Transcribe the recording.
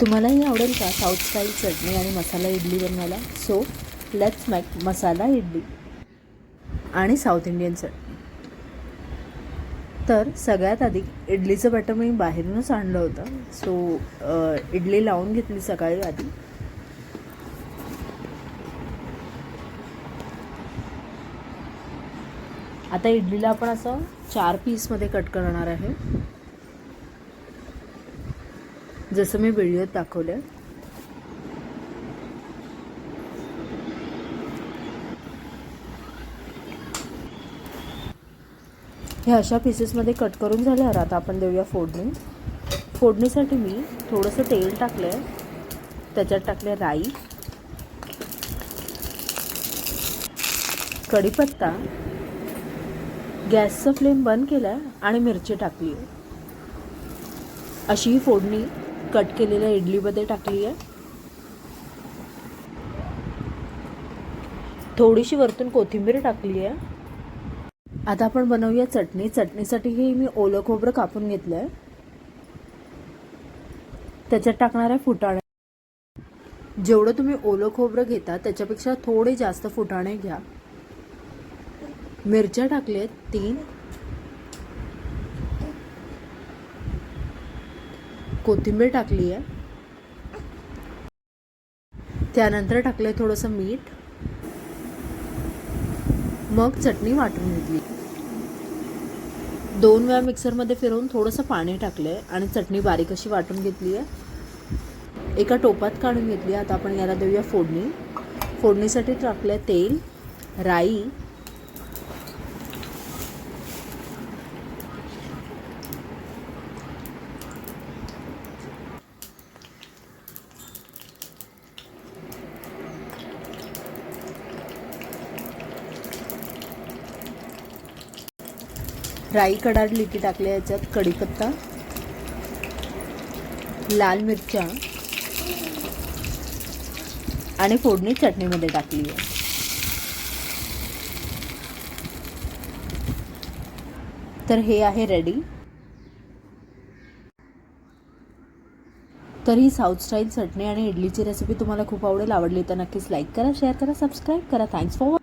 तुम्हालाही आवडेल का? साऊथ स्टाईल चटणी आणि मसाला इडली बनवायला? So let's make masala idli आणि साऊथ इंडियन चटणी. तर सगळ्यात आधी इडलीचं बॅटर मी बाहेरूनच आणलं होतं. सो इडली लावून घेतली सकाळी आधी. आता इडलीला आपण असं चार पीसमध्ये कट करणार आहे. जसं मी व्हिडिओत दाखवलं हे अशा पीसेसमध्ये कट करून झाल्यावर आता आपण देऊया फोडणी. फोडणीसाठी मी थोडंसं तेल टाकलं आहे त्याच्यात टाकले राई. कढीपत्ता. गॅसचं फ्लेम बंद केला आहे आणि मिरची टाकली आहे अशी ही फोडणी कट केलेल्या इडलीमध्ये टाकली आहे. थोडीशी वरतून कोथिंबीर टाकली आहे. आता आपण बनवूया चटणी. चटणीसाठी हे मी ओलं खोबरं कापून घेतलं आहे त्याच्यात टाकणार आहे फुटाणे. जेवढं तुम्ही ओलं खोबरं घेता त्याच्यापेक्षा थोडे जास्त फुटाणे घ्या. मिरच्या टाकल्या आहेत तीन. कोथिंबीर टाकली आहे. त्यानंतर टाकलंय थोडंसं मीठ. मग चटणी वाटून घेतली. दोन वेळा मिक्सरमध्ये फिरवून थोडंसं पाणी टाकलंय आणि चटणी बारीक अशी वाटून घेतली आहे. एका टोपात काढून घेतली आता आपण याला देऊया फोडणी. फोडणीसाठी टाकलंय तेल राई राई कडाडली लिटी टाकल्या याच्यात कढीपत्ता लाल मिरच्या आणि फोडणी चटणीमध्ये टाकली आहे. तर हे आहे रेडी. तर ही साऊथ स्टाईल चटणी आणि इडलीची रेसिपी तुम्हाला खूप आवडेल आवडली तर नक्कीच लाईक करा शेअर करा सबस्क्राईब करा. Thanks for